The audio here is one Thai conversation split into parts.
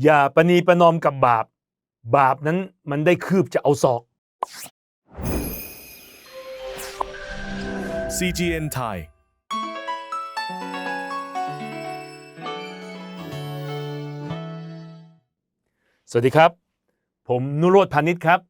อย่าประนีประนอมกับบาป บาปนั้นมันได้คืบจะเอาศอก CGN Thai สวัสดีครับ ผมนุโรธพานิชครับ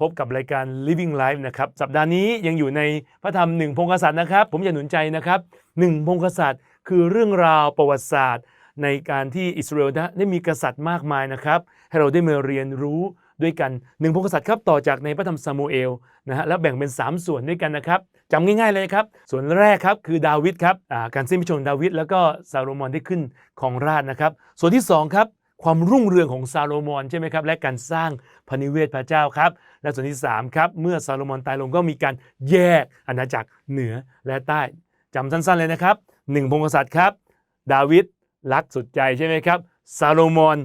พบกับรายการ Living Life นะครับ สัปดาห์นี้ยังอยู่ในพระธรรมหนึ่งพงศษัตริย์นะครับ ผมอยากหนุนใจนะครับหนึ่งพงศษัตริย์คือเรื่องราวประวัติศาสตร์ ในการที่อิสราเอลนะได้มีกษัตริย์มากมายนะครับ ให้เราได้มาเรียนรู้ด้วยกันหนึ่งพงศษัตริย์ครับต่อจากในพระธรรมซามูเอลนะฮะแล้วแบ่งเป็น 3 ส่วนด้วยกันนะครับจำง่ายๆเลยครับ ส่วนแรกครับคือดาวิดครับการสิ้นพระชนดาวิดแล้วก็ซาโลมอนได้ขึ้นของราชนะครับ ส่วนที่สองครับความรุ่งเรืองของซาโลมอนใช่ไหมครับและการสร้างพระนิเวศพระเจ้าครับ และส่วนที่3ครับเมื่อซาโลมอนตายลงก็มีการแยกอาณาจักรเหนือและใต้จำสั้นๆเลยนะครับหนึ่งพงศษัตริย์ครับ ดาวิด รักสุดใจใช่ไหมครับ ซาโลมอน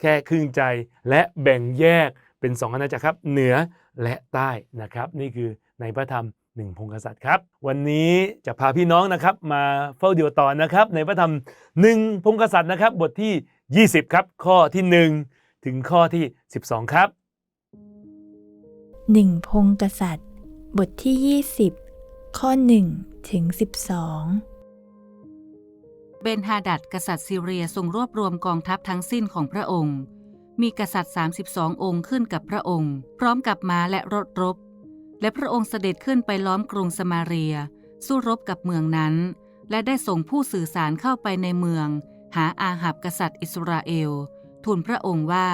แค่ครึ่งใจและแบ่งแยกเป็นสองอาณาจักรครับ เหนือและใต้นะครับ นี่คือในพระธรรมหนึ่งพงศษัตริย์ครับ วันนี้จะพาพี่น้องนะครับ มาเฝ้าเดียวต่อนะครับ ในพระธรรมหนึ่งพงศษัตริย์นะครับ บทที่ 20 ครับ ข้อที่ 1 ถึงข้อที่ 12 ครับหนึ่งพงกษัตริย์ บทที่ 20 ข้อ 1 ถึง 12 เบนฮาดัดกษัตริย์ซีเรียทรงรวบรวมกองทัพทั้งสิ้นของพระองค์ มีกษัตริย์ 32 องค์ขึ้นกับพระองค์ พร้อมกับม้าและรถรบ และพระองค์เสด็จขึ้นไปล้อมกรุงสมาเรีย สู้รบกับเมืองนั้น และได้ส่งผู้สื่อสารเข้าไปในเมือง หาอาหับกษัตริย์อิสราเอล ทูลพระองค์ว่า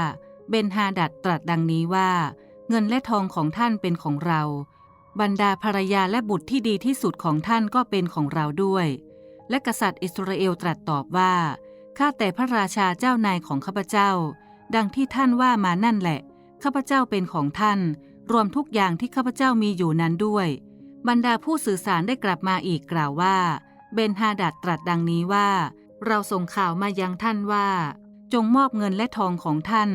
เบนฮาดัดตรัสดังนี้ว่า เงินและทองของท่านเป็นของเรา บรรดาภรรยาและบุตรที่ดีที่สุดของท่านก็เป็นของเราด้วย และกษัตริย์อิสราเอลตรัสตอบว่า ข้าแต่พระราชาเจ้านายของข้าพเจ้า ดังที่ท่านว่ามานั่นแหละ ข้าพเจ้าเป็นของท่าน รวมทุกอย่างที่ข้าพเจ้ามีอยู่นั้นด้วย บรรดาผู้สื่อสารได้กลับมาอีกกล่าวว่า เบนฮาดัดตรัสดังนี้ว่า เราส่งข่าวมายังท่านว่า จงมอบเงินและทองของท่าน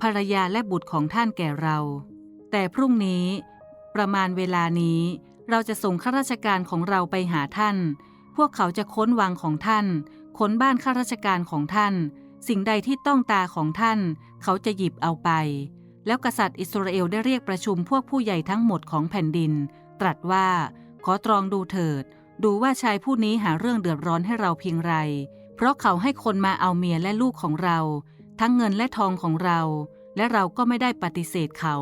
ภรรยาและบุตรของท่านแก่เรา แต่พรุ่งนี้ ประมาณเวลานี้ เราจะส่งข้าราชการของเราไปหาท่าน พวกเขาจะค้นวังของท่าน ค้นบ้านข้าราชการของท่าน สิ่งใดที่ต้องตาของท่าน เขาจะหยิบเอาไป แล้วกษัตริย์อิสราเอลได้เรียกประชุมพวกผู้ใหญ่ทั้งหมดของแผ่นดิน ตรัสว่า ขอตรองดูเถิด ดูว่าชายผู้นี้หาเรื่องเดือดร้อนให้เราเพียงไร เพราะเขาให้คนมาเอาเมียและลูกของเรา ทั้งเงินและทองของเรา และเราก็ไม่ได้ปฏิเสธเขา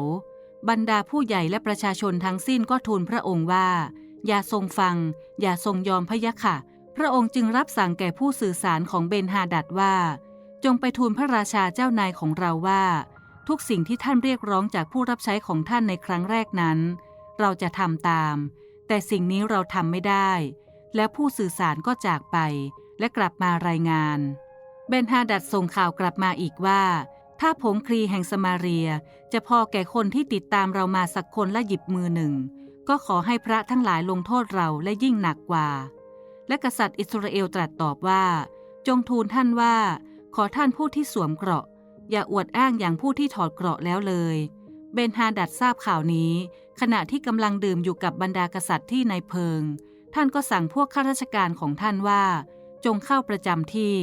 บรรดาผู้ใหญ่และประชาชนทั้งสิ้นก็ทูลพระองค์ว่า อย่าทรงฟัง อย่าทรงยอมพะยะค่ะ พระองค์จึงรับสั่งแก่ผู้สื่อสารของเบนฮาดัดว่า จงไปทูลพระราชาเจ้านายของเราว่า ทุกสิ่งที่ท่านเรียกร้องจากผู้รับใช้ของท่านในครั้งแรกนั้น เราจะทำตาม แต่สิ่งนี้เราทำไม่ได้ และผู้สื่อสารก็จากไป และกลับมารายงาน เบนฮาดัดส่งข่าวกลับมาอีกว่าถ้าผงคลีแห่งสมาเรียจะพอแก่คนที่ติดตามเรามาสักคนและหยิบมือหนึ่ง ก็ขอให้พระทั้งหลายลงโทษเราและยิ่งหนักกว่า และกษัตริย์อิสราเอลตรัสตอบว่า จงทูลท่านว่า ขอท่านผู้ที่สวมเกราะ อย่าอวดอ้างอย่างผู้ที่ถอดเกราะแล้วเลย เบนฮาดัดทราบข่าวนี้ ขณะที่กำลังดื่มอยู่กับบรรดากษัตริย์ที่ในเพิง ท่านก็สั่งพวกข้าราชการของท่านว่า จงเข้าประจำที่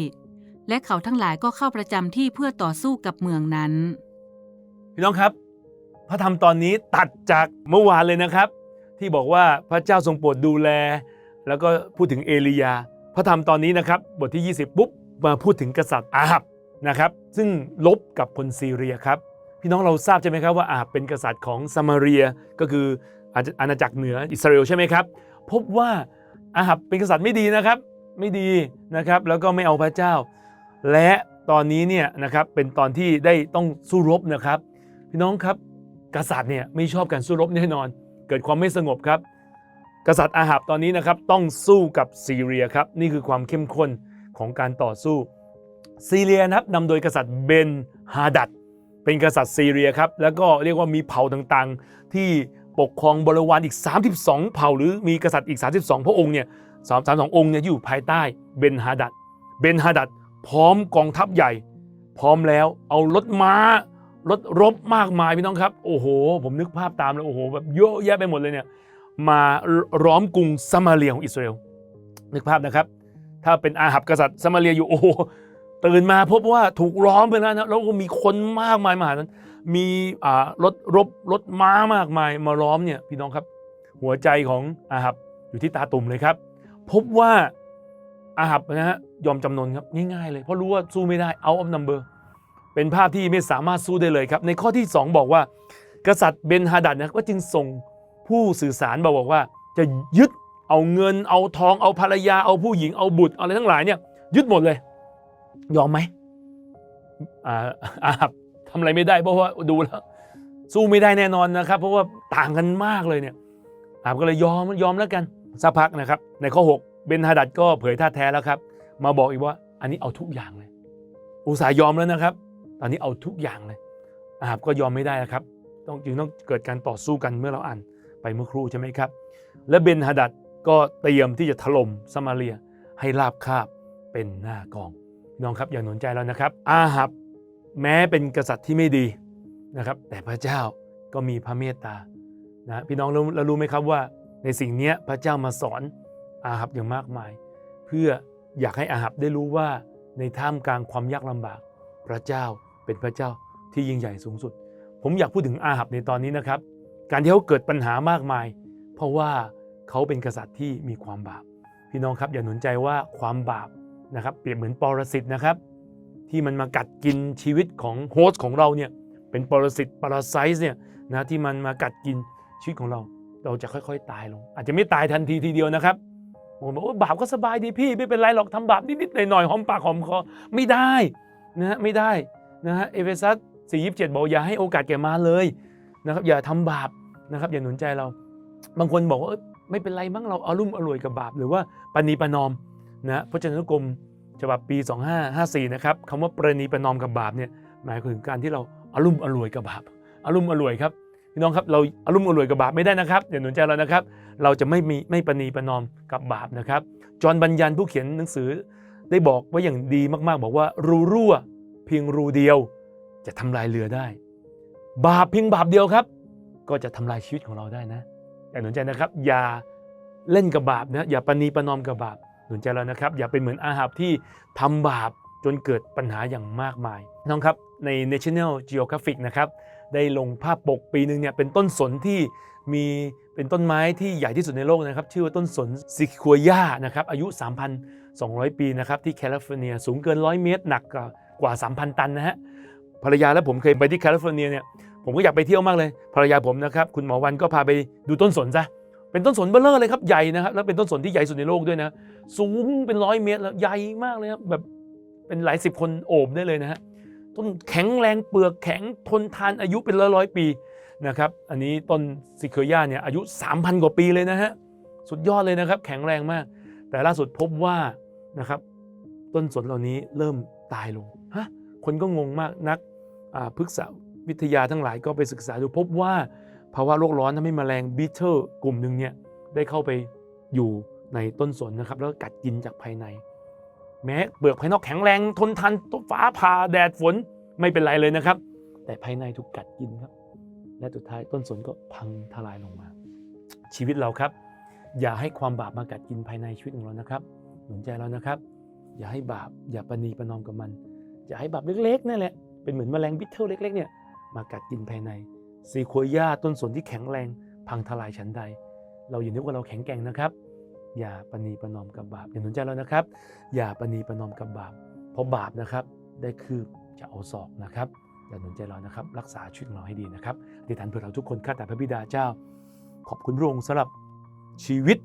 และเขาทั้งหลายก็เข้าประจำที่เพื่อต่อสู้กับเมืองนั้น พี่น้องครับ พระธรรมตอนนี้ตัดจากเมื่อวานเลยนะครับ ที่บอกว่าพระเจ้าทรงโปรดดูแล แล้วก็พูดถึงเอลียา พระธรรมตอนนี้นะครับบทที่ 20 ปุ๊บมาพูดถึงกษัตริย์อาหับนะครับซึ่งลบกับคนซีเรียครับพี่น้องเราทราบใช่ไหมครับว่าอาหับเป็นกษัตริย์ของซามาเรียก็คืออาณาจักรเหนืออิสราเอลใช่ไหมครับพบว่าอาหับเป็นกษัตริย์ไม่ดีนะครับไม่ดีนะครับแล้วก็ไม่เอาพระเจ้า และตอนนี้เนี่ยนะครับเป็นตอนที่ได้ต้องสู้รบนะครับ พี่น้องครับกษัตริย์เนี่ยไม่ชอบการสู้รบแน่นอน เกิดความไม่สงบครับ กษัตริย์อาหับตอนนี้นะครับต้องสู้กับซีเรียครับนี่คือความเข้มข้นของการต่อสู้ซีเรียนะครับนำโดยกษัตริย์เบนฮาดัดเป็นกษัตริย์ซีเรียครับแล้วก็เรียกว่ามีเผ่าต่างๆ ที่ปกครองบริวารอีก 32 เผ่า หรือมีกษัตริย์อีก 32 พระองค์เนี่ยสามสามสององค์เนี่ยอยู่ภายใต้เบนฮาดัดเบนฮาดัดพร้อมกองทัพใหญ่ พร้อมแล้วเอารถม้า รถรบมากมายพี่น้องครับ โอ้โห ผมนึกภาพตามเลยโอ้โหแบบเยอะแยะไปหมดเลยเนี่ยมาล้อมกรุงซามาเรียของอิสราเอลนึกภาพนะครับ ถ้าเป็นอาหับกษัตริย์ซามาเรียอยู่โอ้โหตื่นมาพบว่าถูกล้อมไปแล้วนะแล้วก็มีคนมากมายมหาศาลมีรถรบรถม้ามากมายมาล้อมเนี่ยพี่น้องครับ หัวใจของอาหับอยู่ที่ตาตุ่มเลยครับ พบว่าอาหับนะฮะยอมจำนนครับง่ายๆเลยเพราะรู้ว่าสู้ไม่ได้เอาอ f นัมเบอร์ เป็นภาพที่ไม่สามารถสู้ได้เลยครับ ในข้อที่ 2 บอกว่า กษัตริย์เบนฮาดัดนะก็จึงส่งผู้สื่อสารมาบอกว่า จะยึดเอาเงิน เอาทองเอาภรรยาเอาผู้หญิงเอาบุตรอะไรทั้งหลายเนี่ยยึดหมดเลย ยอมไหมอ่าอาบทำอะไรไม่ได้เพราะว่าดูแล้วสู้ไม่ได้แน่นอนนะครับ เพราะว่าต่างกันมากเลยเนี่ยอาบก็เลยยอมยอมแล้วกันสักพักนะครับ ในข้อ 6 เบนฮาดัดก็เผยท่าแท้แล้วครับ มาบอกอีกว่า อันนี้เอาทุกอย่างเลย อุตส่าห์ยอมแล้วนะครับ ตอนนี้เอาทุกอย่างเลยอาหับก็ยอมไม่ได้นะครับ ต้องจึงต้องเกิดการต่อสู้กันเมื่อเราอ่านไปเมื่อครู่ใช่ไหมครับ และเบนฮาดัดก็เตรียมที่จะถล่มสมาเรียให้ราบคาบเป็นหน้ากองน้องครับอย่าหนุนใจแล้วนะครับ อาหับแม้เป็นกษัตริย์ที่ไม่ดีนะครับ แต่พระเจ้าก็มีพระเมตตานะพี่น้องเรู้แล้วรู้ไหมครับว่า ในสิ่งนี้พระเจ้ามาสอนอาหับอย่างมากมาย เพื่ออยากให้อาหับได้รู้ว่าในท่ามกลางความยากลำบาก พระเจ้า เป็นพระเจ้าที่ยิ่งใหญ่สูงสุด ผมอยากพูดถึงอาหับในตอนนี้นะครับ การที่เขาเกิดปัญหามากมาย เพราะว่าเขาเป็นกษัตริย์ที่มีความบาป พี่น้องครับอย่าหนุนใจว่าความบาปนะครับเปรียบเหมือนปรสิตนะครับ ที่มันมากัดกินชีวิตของโฮสต์ของเราเนี่ยเป็นปรสิตปรไซส์เนี่ยนะที่มันมากัดกินชีวิตของเรา เราจะค่อย ๆ ตายลง อาจจะไม่ตายทันทีทีเดียวนะครับผมบอกว่าบาปก็สบายดีพี่ ไม่เป็นไรหรอกทำบาปนิดๆหน่อยๆหอมปากหอมคอไม่ได้นะไม่ได้ นะฮะเอเฟซัส4 27บอกอย่าให้โอกาสแก่มาเลยนะครับอย่าทำบาปนะครับอย่าหนุนใจเรา บางคนบอกว่าไม่เป็นไรมั้งเราอารุ่มอร่วยกับบาป หรือว่าปณีประนอมนะพระเจ้านุกรมฉบับปี 2554 นะครับคำว่าประนีประนอมกับบาปเนี่ยหมายถึงการที่เราอารุ่มอร่วยกับบาปอารุ่มอร่วยครับพี่น้องครับเราอารุ่มอร่วยกับบาปไม่ได้นะครับอย่าหนุนใจเรานะครับ เราจะไม่มีไม่ประนีประนอมกับบาปนะครับจอห์นบัญญันผู้เขียนหนังสือได้บอกไว่าอย่างดีมากๆ บอกว่ารูรั่ว พียงรูเดียว จะทำลายเรือได้ บาปเพียงบาปเดียวครับ ก็จะทำลายชีวิตของเราได้นะอย่าหนุนใจนะครับ อย่าเล่นกับบาปนะอย่าปณีประนอมกับบาปหนุนใจเรานะครับ อย่าเป็นเหมือนอาหับที่ทำบาปจนเกิดปัญหาอย่างมากมายน้องครับใน National Geographic นะครับได้ลงภาพปกปีหนึ่งเนี่ยเป็นต้นสนที่มีเป็นต้นไม้ที่ใหญ่ที่สุดในโลกนะครับ ชื่อว่าต้นสนซิคัวยานะครับอายุ 3,200 ปีนะครับที่แคลิฟอร์เนียสูงเกิน 100 เมตร หนักกว่า กว่า 3,000 ตันนะฮะภรรยาและผมเคยไปที่แคลิฟอร์เนียเนี่ยผมก็อยากไปเที่ยวมากเลย ภรรยาผมนะครับคุณหมอวันก็พาไปดูต้นสนซะเป็นต้นสนเบลเลอร์เลยครับใหญ่นะครับแล้วเป็นต้นสนที่ใหญ่สุดในโลกด้วยนะ สูงเป็นร้อยเมตรแล้วใหญ่มากเลยครับแบบเป็นหลายสิบคนโอบได้เลยนะฮะต้นแข็งแรงเปลือกแข็งทนทานอายุเป็นร้อยร้อยปีนะครับอันนี้ต้นซิเคย่าเนี่ยอายุ 3,000 กว่าปีเลยนะฮะสุดยอดเลยนะครับ แข็งแรงมาก แต่ล่าสุดพบว่านะครับ ต้นสนเหล่านี้เริ่มตายลงฮะคนก็งงมากนักพฤกษาวิทยาทั้งหลายก็ไปศึกษาดูพบว่าภาวะโลกร้อนทำให้แมลงบีเทอร์กลุ่มหนึ่งเนี่ยได้เข้าไปอยู่ในต้นสนนะครับ แล้วก็กัดกินจากภายใน แม้เปลือกภายนอกแข็งแรงทนทานฟ้าผ่าแดดฝนไม่เป็นไรเลยนะครับ แต่ภายในถูกกัดกินครับ และสุดท้ายต้นสนก็พังทลายลงมา ชีวิตเราครับ อย่าให้ความบาปมากัดกินภายในชีวิตของเรานะครับ หนุนใจเรานะครับ อย่าให้บาปอย่าประนีประนอมกับมัน อย่าให้บาปเล็กๆนั่นแหละเป็นเหมือนแมลงบิทเทิลเล็ก ๆ เนี่ยมากัดกินภายในซีโคย่าต้นสนที่แข็งแรงพังทลายชั้นใด เราอย่านึกว่าเราแข็งแกร่งนะครับ อย่าประนีประนอมกับบาปอย่าหนุนใจเรานะครับ อย่าประนีประนอมกับบาป เพราะบาปนะครับได้คืบจะเอาศอกนะครับอย่าหนุนใจเรานะครับ รักษาชีวิตของเราให้ดีนะครับอธิษฐานเพื่อเราทุกคนข้าแต่พระบิดาเจ้า ขอบคุณพระองค์สำหรับชีวิต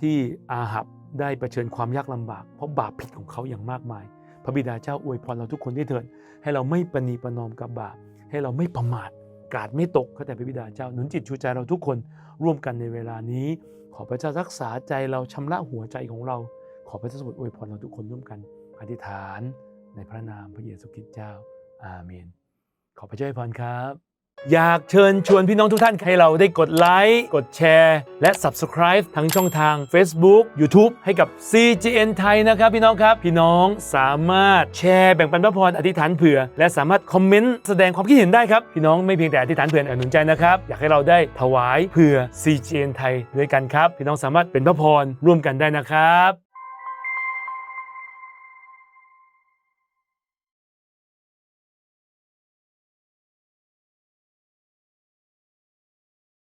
ที่อาหับ ได้เผชิญความยากลำบาก เพราะบาปผิดของเขาอย่างมากมาย พระบิดาเจ้าอวยพรเราทุกคนด้วยเถิดให้เราไม่ประนีประนอมกับบาป ให้เราไม่ประมาทกาดไม่ตกข้าแต่พระบิดาเจ้าหนุนจิตชูใจเราทุกคนร่วมกันในเวลานี้ ขอพระเจ้ารักษาใจเราชำระหัวใจของเรา ขอพระเจ้าทรงอวยพรเราทุกคนร่วมกันอธิษฐานในพระนามพระเยซูคริสต์เจ้าอาเมน ขอพระเจ้าอวยพรครับ อยากเชิญชวนพี่น้องทุกท่านให้เราได้กดไลค์กดแชร์ และ Subscribe ทั้งช่องทาง Facebook YouTube ให้กับ CGN ไทยนะครับพี่น้องครับ พี่น้องสามารถแชร์แบ่งปันพระพรอธิษฐานเผื่อ และสามารถคอมเมนต์แสดงความคิดเห็นได้ครับ พี่น้องไม่เพียงแต่อธิษฐานเผื่อหนุนใจนะครับ อยากให้เราได้ถวายเผื่อ CGN ไทยด้วยกันครับ พี่น้องสามารถเป็นพระพรร่วมกันได้นะครับ